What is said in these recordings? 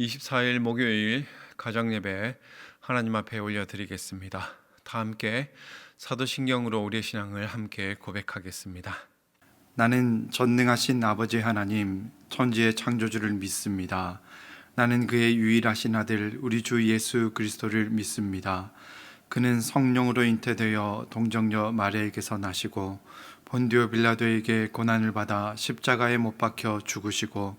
24일 목요일 가정 예배 하나님 앞에 올려 드리겠습니다. 다 함께 사도신경으로 우리의 신앙을 함께 고백하겠습니다. 나는 전능하신 아버지 하나님, 천지의 창조주를 믿습니다. 나는 그의 유일하신 아들, 우리 주 예수 그리스도를 믿습니다. 그는 성령으로 잉태되어 동정녀 마리아에게서 나시고 본디오 빌라도에게 고난을 받아 십자가에 못 박혀 죽으시고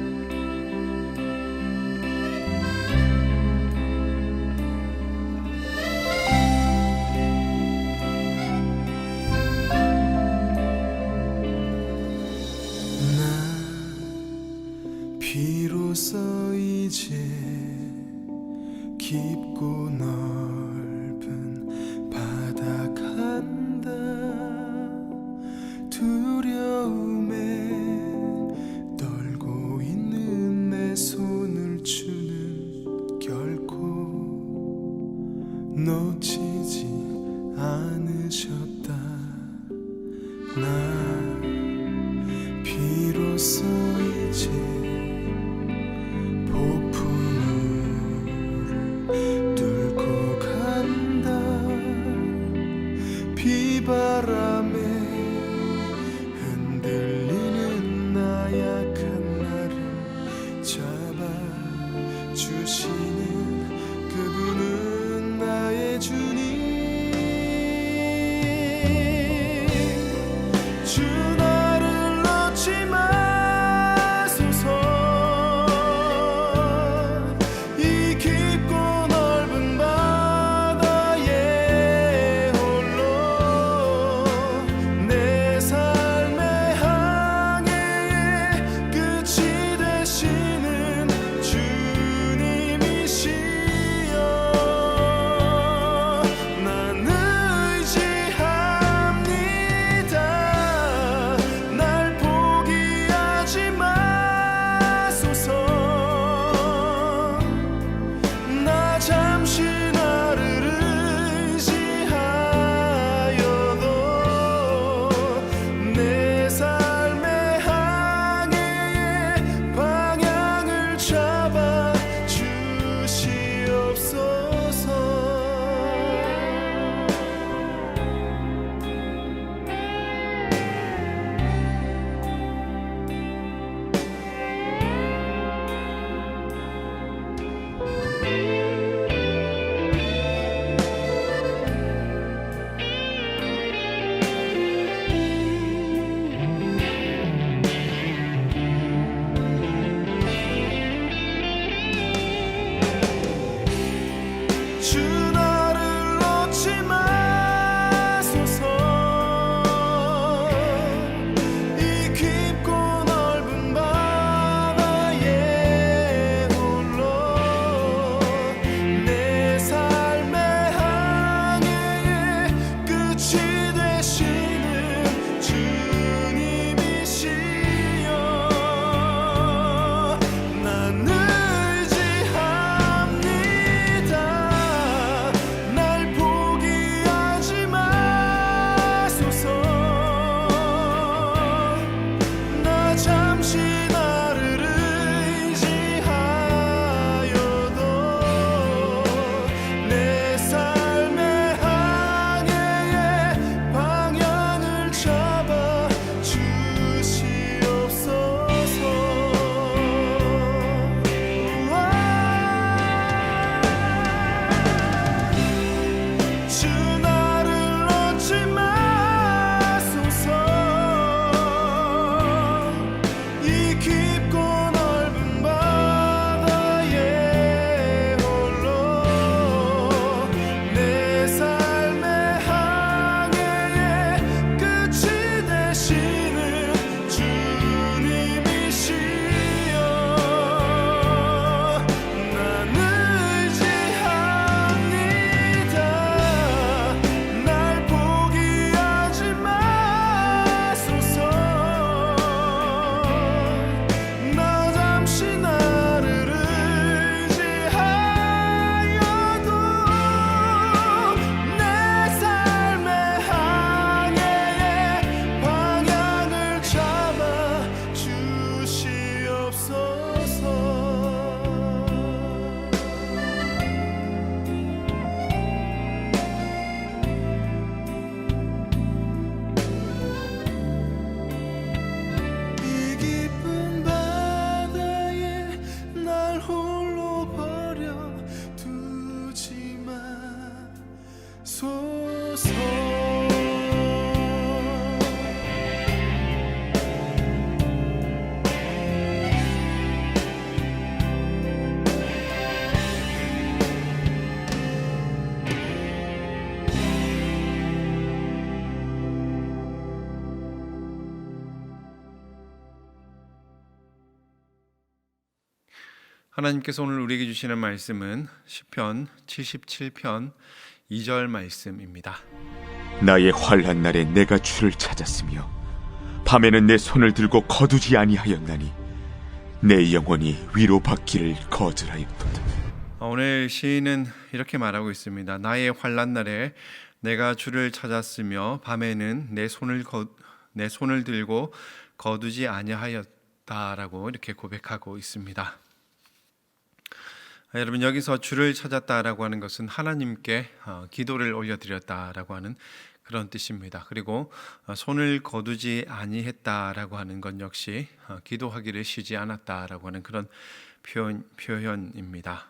두 하나님께서 오늘 우리에게 주시는 말씀은 시편 77편 2절 말씀입니다. 나의 환란 날에 내가 주를 찾았으며 밤에는 내 손을 들고 거두지 아니하였나니 내 영혼이 위로받기를 거절하였도다. 어, 오늘 시인은 이렇게 말하고 있습니다. 나의 환란 날에 내가 주를 찾았으며 밤에는 내 손을 거, 내 손을 들고 거두지 아니하였다라고 이렇게 고백하고 있습니다. 아, 여러분 여기서 주를 찾았다라고 하는 것은 하나님께 어, 기도를 올려드렸다라고 하는 그런 뜻입니다. 그리고 어, 손을 거두지 아니했다라고 하는 것 역시 어, 기도하기를 쉬지 않았다라고 하는 그런 표현 표현입니다.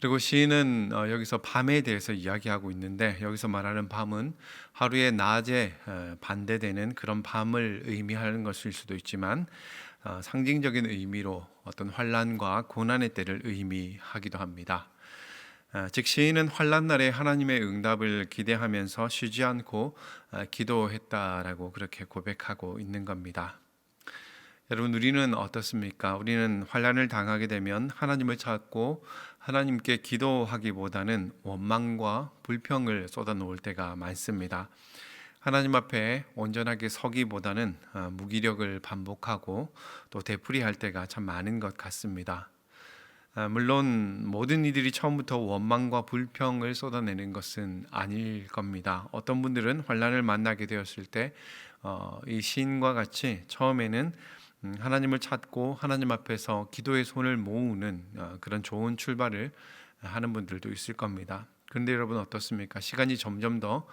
그리고 시인은 어, 여기서 밤에 대해서 이야기하고 있는데 여기서 말하는 밤은 하루의 낮에 어, 반대되는 그런 밤을 의미하는 것일 수도 있지만 어, 상징적인 의미로 어떤 환란과 고난의 때를 의미하기도 합니다. 어, 즉 시인은 환란 날에 하나님의 응답을 기대하면서 쉬지 않고 어, 기도했다라고 그렇게 고백하고 있는 겁니다. 여러분 우리는 어떻습니까? 우리는 환란을 당하게 되면 하나님을 찾고 하나님께 기도하기보다는 원망과 불평을 쏟아놓을 때가 많습니다. 하나님 앞에 온전하게 서기보다는 어, 무기력을 반복하고 또 되풀이할 때가 참 많은 것 같습니다. 아, 물론 모든 이들이 처음부터 원망과 불평을 쏟아내는 것은 아닐 겁니다. 어떤 분들은 환란을 만나게 되었을 때, 어, 이 시인과 같이 처음에는 음, 하나님을 찾고 하나님 앞에서 기도의 손을 모으는 어, 그런 좋은 출발을 하는 분들도 있을 겁니다. 그런데 여러분 어떻습니까? 시간이 점점 더 어,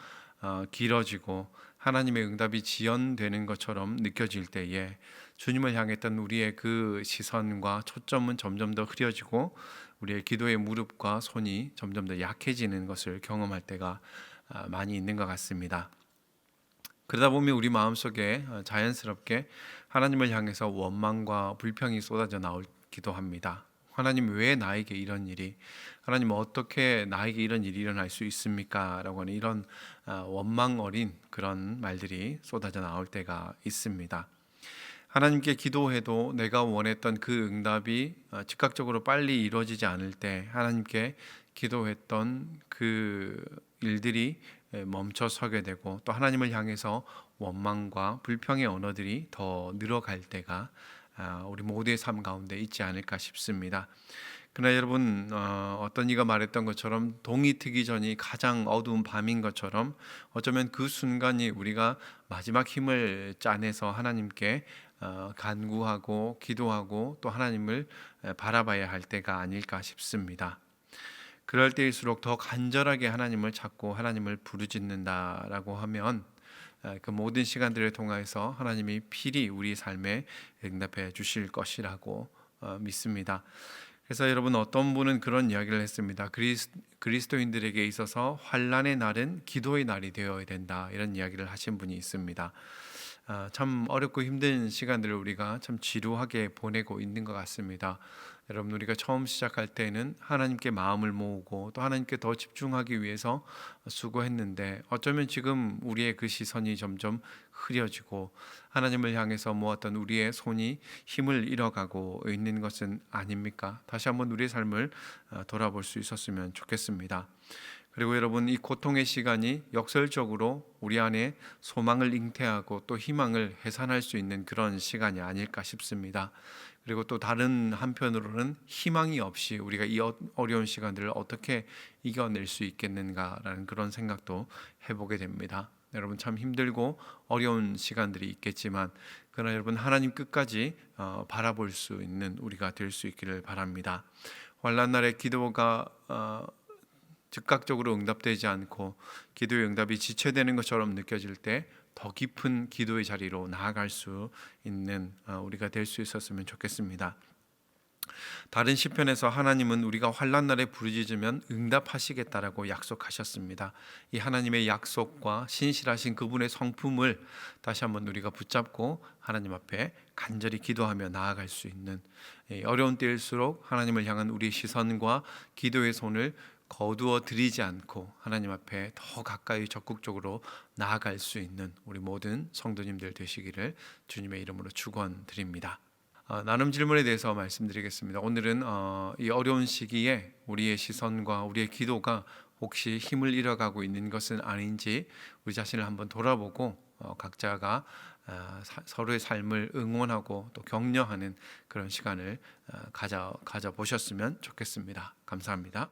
길어지고 하나님의 응답이 지연되는 것처럼 느껴질 때에 주님을 향했던 우리의 그 시선과 초점은 점점 더 흐려지고 우리의 기도의 무릎과 손이 점점 더 약해지는 것을 경험할 때가 아, 많이 있는 것 같습니다. 그러다 보면 우리 마음속에 어, 자연스럽게 하나님을 향해서 원망과 불평이 쏟아져 나오기도 합니다. 하나님 왜 나에게 이런 일이 하나님 어떻게 나에게 이런 일이 일어날 수 있습니까? 라고 하는 이런 아, 원망 어린 그런 말들이 쏟아져 나올 때가 있습니다. 하나님께 기도해도 내가 원했던 그 응답이 어, 즉각적으로 빨리 이루어지지 않을 때 하나님께 기도했던 그 일들이 멈춰 서게 되고 또 하나님을 향해서 원망과 불평의 언어들이 더 늘어갈 때가 아, 우리 모두의 삶 가운데 있지 않을까 싶습니다. 그러나 여러분 어, 어떤 이가 말했던 것처럼 동이 트기 전이 가장 어두운 밤인 것처럼 어쩌면 그 순간이 우리가 마지막 힘을 짜내서 하나님께 어, 간구하고 기도하고 또 하나님을 에, 바라봐야 할 때가 아닐까 싶습니다. 그럴 때일수록 더 간절하게 하나님을 찾고 하나님을 부르짖는다라고 하면 에, 그 모든 시간들을 통해서 하나님이 필히 우리 삶에 응답해 주실 것이라고 어, 믿습니다. 그래서 여러분 어떤 분은 그런 이야기를 했습니다. 그리스, 그리스도인들에게 있어서 환란의 날은 기도의 날이 되어야 된다 이런 이야기를 하신 분이 있습니다. 아, 참 어렵고 힘든 시간들을 우리가 참 지루하게 보내고 있는 것 같습니다. 여러분 우리가 처음 시작할 때는 하나님께 마음을 모으고 또 하나님께 더 집중하기 위해서 수고했는데 어쩌면 지금 우리의 그 시선이 점점 흐려지고 하나님을 향해서 모았던 우리의 손이 힘을 잃어가고 있는 것은 아닙니까? 다시 한번 우리의 삶을 어, 돌아볼 수 있었으면 좋겠습니다. 그리고 여러분 이 고통의 시간이 역설적으로 우리 안에 소망을 잉태하고 또 희망을 해산할 수 있는 그런 시간이 아닐까 싶습니다. 그리고 또 다른 한편으로는 희망이 없이 우리가 이 어- 어려운 시간들을 어떻게 이겨낼 수 있겠는가라는 그런 생각도 해보게 됩니다. 여러분 참 힘들고 어려운 시간들이 있겠지만 그러나 여러분 하나님 끝까지 어, 바라볼 수 있는 우리가 될 수 있기를 바랍니다. 환란 날에 기도가 어, 즉각적으로 응답되지 않고 기도의 응답이 지체되는 것처럼 느껴질 때 더 깊은 기도의 자리로 나아갈 수 있는 어, 우리가 될 수 있었으면 좋겠습니다. 다른 시편에서 하나님은 우리가 환란 날에 부르짖으면 응답하시겠다라고 약속하셨습니다. 이 하나님의 약속과 신실하신 그분의 성품을 다시 한번 우리가 붙잡고 하나님 앞에 간절히 기도하며 나아갈 수 있는 이 어려운 때일수록 하나님을 향한 우리 시선과 기도의 손을 거두어 드리지 않고 하나님 앞에 더 가까이 적극적으로 나아갈 수 있는 우리 모든 성도님들 되시기를 주님의 이름으로 축원드립니다. 어, 나눔 질문에 대해서 말씀드리겠습니다. 오늘은 어, 이 어려운 시기에 우리의 시선과 우리의 기도가 혹시 힘을 잃어가고 있는 것은 아닌지 우리 자신을 한번 돌아보고 어, 각자가 어, 사- 서로의 삶을 응원하고 또 격려하는 그런 시간을 어, 가져 가져 보셨으면 좋겠습니다. 감사합니다.